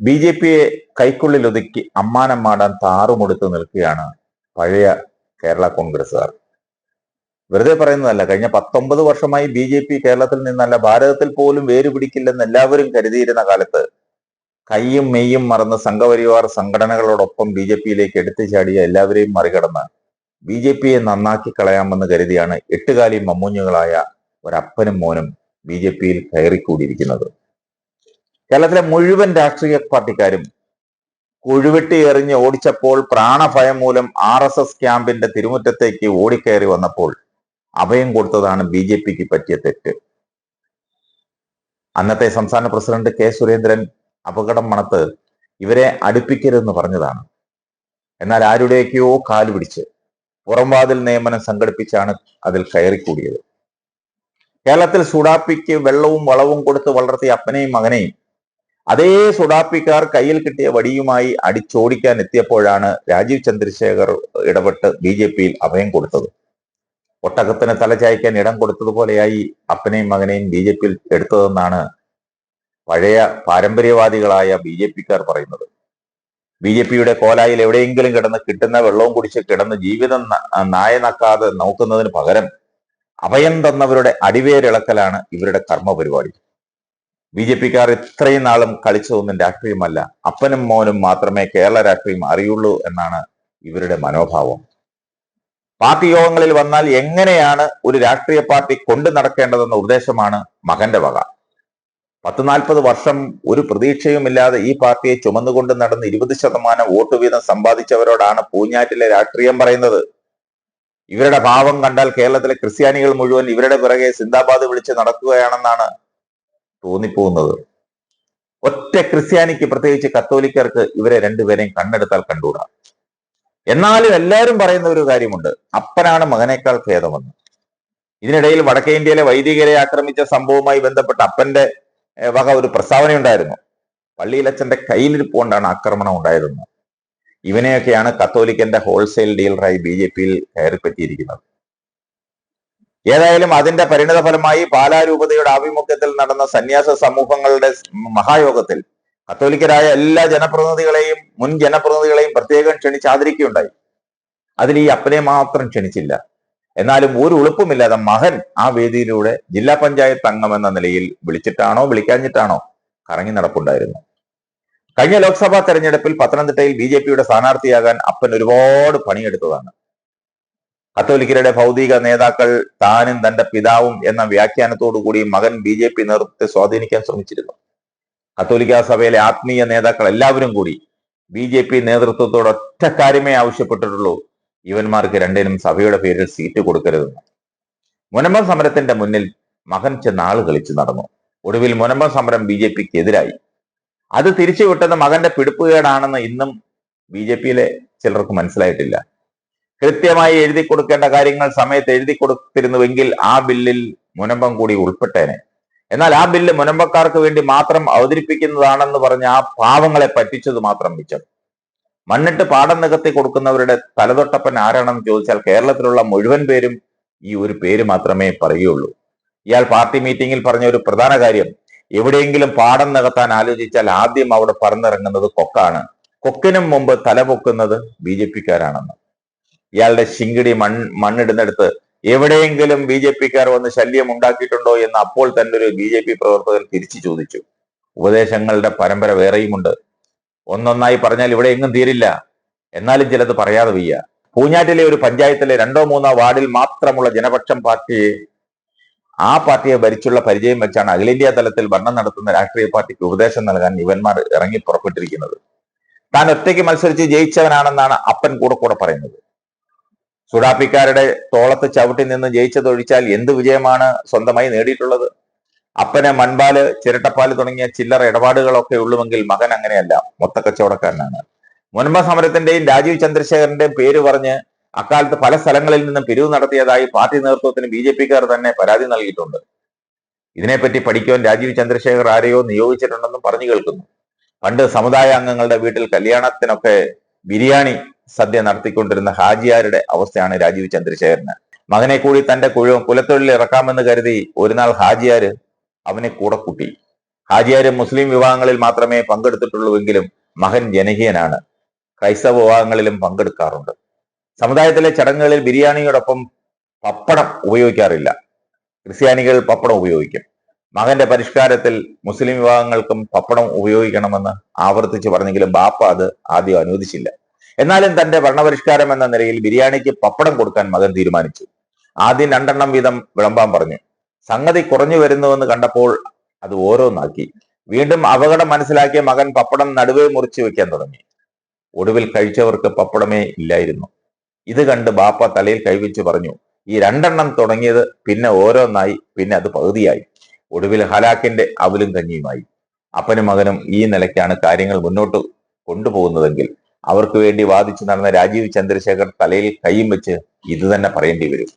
B J പിയെ കൈക്കുള്ളിൽ ഒതുക്കി അമ്മാനം മാടാൻ താറുമൊടുത്ത് നിൽക്കുകയാണ് പഴയ കേരള കോൺഗ്രസ്സുകാർ. വെറുതെ പറയുന്നതല്ല കഴിഞ്ഞ പത്തൊമ്പത് വർഷമായി ബി ജെ പി കേരളത്തിൽ നിന്നല്ല ഭാരതത്തിൽ പോലും വേര് പിടിക്കില്ലെന്ന് എല്ലാവരും കരുതിയിരുന്ന കാലത്ത് കൈയും മെയ്യും മറന്ന് സംഘപരിവാർ സംഘടനകളോടൊപ്പം ബി ജെ പിയിലേക്ക് എടുത്തു ചാടിയ എല്ലാവരെയും മറികടന്ന് ബി ജെ പിയെ നന്നാക്കി കളയാമെന്ന് കരുതിയാണ് എട്ടുകാലി മമ്മൂഞ്ഞുകളായ ഒരപ്പനും മോനും ബി ജെ പിയിൽ കയറിക്കൂടിയിരിക്കുന്നത്. കേരളത്തിലെ മുഴുവൻ രാഷ്ട്രീയ പാർട്ടിക്കാരും കുഴുവെട്ടി എറിഞ്ഞ് ഓടിച്ചപ്പോൾ പ്രാണഭയം മൂലം ആർ എസ് എസ് ക്യാമ്പിന്റെ തിരുമുറ്റത്തേക്ക് ഓടിക്കയറി വന്നപ്പോൾ അഭയം കൊടുത്തതാണ് ബി ജെ പിക്ക് പറ്റിയ തെറ്റ്. അന്നത്തെ സംസ്ഥാന പ്രസിഡന്റ് കെ സുരേന്ദ്രൻ അപകടം മണത്ത് ഇവരെ അടുപ്പിക്കരുതെന്ന് പറഞ്ഞതാണ്. എന്നാൽ ആരുടെയൊക്കെയോ കാൽ പിടിച്ച് പുറംവാതിൽ നിയമനം സംഘടിപ്പിച്ചാണ് അതിൽ കയറിക്കൂടിയത്. കേരളത്തിൽ സുഡാപ്പിക്ക് വെള്ളവും വളവും കൊടുത്ത് വളർത്തിയ അപ്പനെയും മകനെയും അതേ സുഡാപ്പിക്കാർ കയ്യിൽ കിട്ടിയ വടിയുമായി അടിച്ചോടിക്കാൻ എത്തിയപ്പോഴാണ് രാജീവ് ചന്ദ്രശേഖർ ഇടപെട്ട് ബി ജെ പിയിൽ അഭയം കൊടുത്തത്. ഒട്ടകത്തിന് തലചായ്ക്കാൻ ഇടം കൊടുത്തതുപോലെയായി അപ്പനെയും മകനെയും ബി ജെ പിയിൽ എടുത്തതെന്നാണ് പഴയ പാരമ്പര്യവാദികളായ ബി ജെ പിക്കാർ പറയുന്നത്. ബി ജെ പിയുടെ കോലായിൽ എവിടെയെങ്കിലും കിടന്ന് കിട്ടുന്ന വെള്ളവും കുടിച്ച് കിടന്ന് ജീവിതം നായനാക്കാതെ നായ നോക്കുന്നതിന് പകരം അഭയം തന്നവരുടെ അടിവേരിളക്കലാണ് ഇവരുടെ കർമ്മ പരിപാടി ബി ജെ പിക്കാർ ഇത്രയും നാളും കളിച്ചതൊന്നും രാഷ്ട്രീയമല്ല. അപ്പനും മോനും മാത്രമേ കേരള രാഷ്ട്രീയം അറിയുള്ളൂ എന്നാണ് ഇവരുടെ മനോഭാവം. പാർട്ടി യോഗങ്ങളിൽ വന്നാൽ എങ്ങനെയാണ് ഒരു രാഷ്ട്രീയ പാർട്ടി കൊണ്ടു നടക്കേണ്ടതെന്ന ഉദ്ദേശമാണ് മകന്റെ വക. പത്ത് നാൽപ്പത് വർഷം ഒരു പ്രതീക്ഷയുമില്ലാതെ ഈ പാർട്ടിയെ ചുമന്നുകൊണ്ട് നടന്ന് ഇരുപത് ശതമാനം വോട്ട് വീതം സമ്പാദിച്ചവരോടാണ് പൂഞ്ഞാറ്റിലെ രാഷ്ട്രീയം പറയുന്നത്. ഇവരുടെ ഭാവം കണ്ടാൽ കേരളത്തിലെ ക്രിസ്ത്യാനികൾ മുഴുവൻ ഇവരുടെ പിറകെ സിന്ദാബാദ് വിളിച്ച് നടക്കുകയാണെന്നാണ് തോന്നിപ്പോകുന്നത്. ഒറ്റ ക്രിസ്ത്യാനിക്ക് പ്രത്യേകിച്ച് കത്തോലിക്കർക്ക് ഇവരെ രണ്ടുപേരെയും കണ്ണെടുത്താൽ കണ്ടുകൂടാ. എന്നാലും എല്ലാവരും പറയുന്ന ഒരു കാര്യമുണ്ട്. അപ്പനാണ് മകനേക്കാൾ ഭേദമെന്ന് ഇതിനിടയിൽ വടക്കേ ഇന്ത്യയിലെ വൈദികരെ ആക്രമിച്ച സംഭവവുമായി ബന്ധപ്പെട്ട അപ്പന്റെ വക ഒരു പ്രസ്താവനയുണ്ടായിരുന്നു. പള്ളിയിലച്ഛന്റെ കയ്യിലിരിപ്പുകൊണ്ടാണ് ആക്രമണം ഉണ്ടായതെന്ന്. ഇവനെയൊക്കെയാണ് കത്തോലിക്കന്റെ ഹോൾസെയിൽ ഡീലറായി ബി ജെ പിയിൽ കയറിപ്പറ്റിയിരിക്കുന്നത്. ഏതായാലും അതിന്റെ പരിണിത ഫലമായി പാലാരൂപതയുടെ ആഭിമുഖ്യത്തിൽ നടന്ന സന്യാസ സമൂഹങ്ങളുടെ മഹായോഗത്തിൽ കത്തോലിക്കരായ എല്ലാ ജനപ്രതിനിധികളെയും മുൻ ജനപ്രതിനിധികളെയും പ്രത്യേകം ക്ഷണിച്ച് ആദരിക്കുകയുണ്ടായി. അതിൽ ഈ അപ്പനെ മാത്രം ക്ഷണിച്ചില്ല. എന്നാലും ഒരു ഉളുപ്പുമില്ലാതെ മകൻ ആ വേദിയിലൂടെ ജില്ലാ പഞ്ചായത്ത് അംഗം എന്ന നിലയിൽ വിളിച്ചിട്ടാണോ വിളിക്കാഞ്ഞിട്ടാണോ കറങ്ങി നടപ്പുണ്ടായിരുന്നു കഴിഞ്ഞ ലോക്സഭാ തെരഞ്ഞെടുപ്പിൽ പത്തനംതിട്ടയിൽ ബി ജെ പിയുടെ സ്ഥാനാർത്ഥിയാകാൻ അപ്പൻ ഒരുപാട് പണിയെടുത്തതാണ്. കത്തോലിക്കരുടെ ഭൗതിക നേതാക്കൾ താനും തന്റെ പിതാവും എന്ന വ്യാഖ്യാനത്തോടു കൂടി മകൻ ബി ജെ പി നേതൃത്വത്തെ സ്വാധീനിക്കാൻ ശ്രമിച്ചിരുന്നു. കത്തോലിക്ക സഭയിലെ ആത്മീയ നേതാക്കൾ എല്ലാവരും കൂടി ബി ജെ പി നേതൃത്വത്തോട് ഒറ്റ കാര്യമേ ആവശ്യപ്പെട്ടിട്ടുള്ളൂ. ഇവന്മാർക്ക് രണ്ടിനും സഭയുടെ പേരിൽ സീറ്റ് കൊടുക്കരുതെന്ന്. മുനമ്പം സമരത്തിന്റെ മുന്നിൽ മകൻ ചെന്ന് ആൾ കളിച്ചു നടന്നു. ഒടുവിൽ മുനമ്പം സമരം ബി ജെ പിക്ക് എതിരായി. അത് തിരിച്ചുവിട്ടത് മകന്റെ പിടിപ്പുകേടാണെന്ന് ഇന്നും ബി ജെ പിയിലെ ചിലർക്ക് മനസ്സിലായിട്ടില്ല. കൃത്യമായി എഴുതി കൊടുക്കേണ്ട കാര്യങ്ങൾ സമയത്ത് എഴുതി കൊടുത്തിരുന്നുവെങ്കിൽ ആ ബില്ലിൽ മുനമ്പം കൂടി ഉൾപ്പെട്ടേനെ. എന്നാൽ ആ ബില്ല് മുനമ്പക്കാർക്ക് വേണ്ടി മാത്രം അവതരിപ്പിക്കുന്നതാണെന്ന് പറഞ്ഞ ആ പാവങ്ങളെ പറ്റിച്ചത് മാത്രം മിച്ചം. മണ്ണിട്ട് പാടം നികത്തി കൊടുക്കുന്നവരുടെ തലതൊട്ടപ്പൻ ആരാണെന്ന് ചോദിച്ചാൽ കേരളത്തിലുള്ള മുഴുവൻ പേരും ഈ ഒരു പേര് മാത്രമേ പറയുകയുള്ളൂ. ഇയാൾ പാർട്ടി മീറ്റിംഗിൽ പറഞ്ഞ ഒരു പ്രധാന കാര്യം എവിടെയെങ്കിലും പാടം നികത്താൻ ആലോചിച്ചാൽ ആദ്യം അവിടെ പറന്നിറങ്ങുന്നത് കൊക്കാണ്. കൊക്കിനും മുമ്പ് തല പൊക്കുന്നത് ബി ജെ പിക്കാരാണെന്ന്. ഇയാളുടെ ശിങ്കിടി മൺ മണ്ണിടുന്നിടത്ത് എവിടെയെങ്കിലും ബി ജെ പിക്കാർ വന്ന് ശല്യം ഉണ്ടാക്കിയിട്ടുണ്ടോ എന്ന് അപ്പോൾ തന്നെ ഒരു ബി ജെ പി പ്രവർത്തകൻ തിരിച്ചു ചോദിച്ചു. ഉപദേശങ്ങളുടെ പരമ്പര വേറെയുമുണ്ട്. ഒന്നൊന്നായി പറഞ്ഞാൽ ഇവിടെ എങ്ങും തീരില്ല. എന്നാലും ചിലത് പറയാതെ വയ്യ. പൂഞ്ഞാറ്റിലെ ഒരു പഞ്ചായത്തിലെ രണ്ടോ മൂന്നോ വാർഡിൽ മാത്രമുള്ള ജനപക്ഷം പാർട്ടിയെ ആ പാർട്ടിയെ ഭരിച്ചുള്ള പരിചയം വെച്ചാണ് അഖിലേന്ത്യാ തലത്തിൽ ഭരണം നടത്തുന്ന രാഷ്ട്രീയ പാർട്ടിക്ക് ഉപദേശം നൽകാൻ ഇവന്മാർ ഇറങ്ങി പുറപ്പെട്ടിരിക്കുന്നത്. താൻ ഒറ്റയ്ക്ക് മത്സരിച്ച് ജയിച്ചവനാണെന്നാണ് അപ്പൻ കൂടെ കൂടെ പറയുന്നത്. സുഡാപ്പിക്കാരുടെ തോളത്ത് ചവിട്ടി നിന്ന് ജയിച്ചതൊഴിച്ചാൽ എന്ത് വിജയമാണ് സ്വന്തമായി നേടിയിട്ടുള്ളത്? അപ്പനെ മൺപാൽ ചിരട്ടപ്പാൽ തുടങ്ങിയ ചില്ലറ ഇടപാടുകളൊക്കെ ഉള്ളുവെങ്കിൽ മകൻ അങ്ങനെയല്ല മൊത്തക്കച്ചവടക്കാരനാണ്. മുൻപ സമരത്തിന്റെയും രാജീവ് ചന്ദ്രശേഖരന്റെയും പേര് പറഞ്ഞ് അക്കാലത്ത് പല സ്ഥലങ്ങളിൽ നിന്നും പിരിവ് നടത്തിയതായി പാർട്ടി നേതൃത്വത്തിന് ബി ജെ പിക്കാർ തന്നെ പരാതി നൽകിയിട്ടുണ്ട്. ഇതിനെപ്പറ്റി പഠിക്കുവാൻ രാജീവ് ചന്ദ്രശേഖർ ആരെയോ നിയോഗിച്ചിട്ടുണ്ടെന്നും പറഞ്ഞു കേൾക്കുന്നു. പണ്ട് സമുദായ അംഗങ്ങളുടെ വീട്ടിൽ കല്യാണത്തിനൊക്കെ ബിരിയാണി സദ്യ നടത്തിക്കൊണ്ടിരുന്ന ഹാജിയാരുടെ അവസ്ഥയാണ് രാജീവ് ചന്ദ്രശേഖരന്. മകനെ കൂടി തന്റെ കുഴവും കുലത്തൊഴിൽ ഇറക്കാമെന്ന് കരുതി ഒരു നാൾ ഹാജിയാര് അവനെ കൂടെ കൂട്ടി. ഹാജിയാർ മുസ്ലിം വിവാഹങ്ങളിൽ മാത്രമേ പങ്കെടുത്തിട്ടുള്ളൂവെങ്കിലും മകൻ ജനകീയനാണ്. ക്രൈസ്തവ വിവാഹങ്ങളിലും പങ്കെടുക്കാറുണ്ട്. സമുദായത്തിലെ ചടങ്ങുകളിൽ ബിരിയാണിയോടൊപ്പം പപ്പടം ഉപയോഗിക്കാറില്ല. ക്രിസ്ത്യാനികൾ പപ്പടം ഉപയോഗിക്കും. മകന്റെ പരിഷ്കാരത്തിൽ മുസ്ലിം വിഭാഗങ്ങൾക്കും പപ്പടം ഉപയോഗിക്കണമെന്ന് ആവർത്തിച്ച് പറഞ്ഞെങ്കിലും ബാപ്പ അത് ആദ്യം അനുവദിച്ചില്ല. എന്നാലും തന്റെ ഭരണപരിഷ്കാരം എന്ന നിലയിൽ ബിരിയാണിക്ക് പപ്പടം കൊടുക്കാൻ മകൻ തീരുമാനിച്ചു. ആദ്യം രണ്ടെണ്ണം വീതം വിളമ്പാൻ പറഞ്ഞു. സംഗതി കുറഞ്ഞു വരുന്നുവെന്ന് കണ്ടപ്പോൾ അത് ഓരോന്നാക്കി. വീണ്ടും അപകടം മനസ്സിലാക്കിയ മകൻ പപ്പടം നടുവേ മുറിച്ചു വെക്കാൻ തുടങ്ങി. ഒടുവിൽ കഴിച്ചവർക്ക് പപ്പടമേ ഇല്ലായിരുന്നു. ഇത് കണ്ട് ബാപ്പ തലയിൽ കൈവച്ച് പറഞ്ഞു ഈ രണ്ടെണ്ണം തുടങ്ങിയത് പിന്നെ ഓരോന്നായി പിന്നെ അത് പകുതിയായി. ഒടുവിൽ ഹലാക്കിന്റെ അവലും കഞ്ഞിയുമായി. അപ്പനും മകനും ഈ നിലയ്ക്കാണ് കാര്യങ്ങൾ മുന്നോട്ട് കൊണ്ടുപോകുന്നതെങ്കിൽ അവർക്ക് വേണ്ടി വാദിച്ചു നടന്ന രാജീവ് ചന്ദ്രശേഖർ തലയിൽ കൈയും വെച്ച് ഇത് തന്നെ പറയേണ്ടി വരും.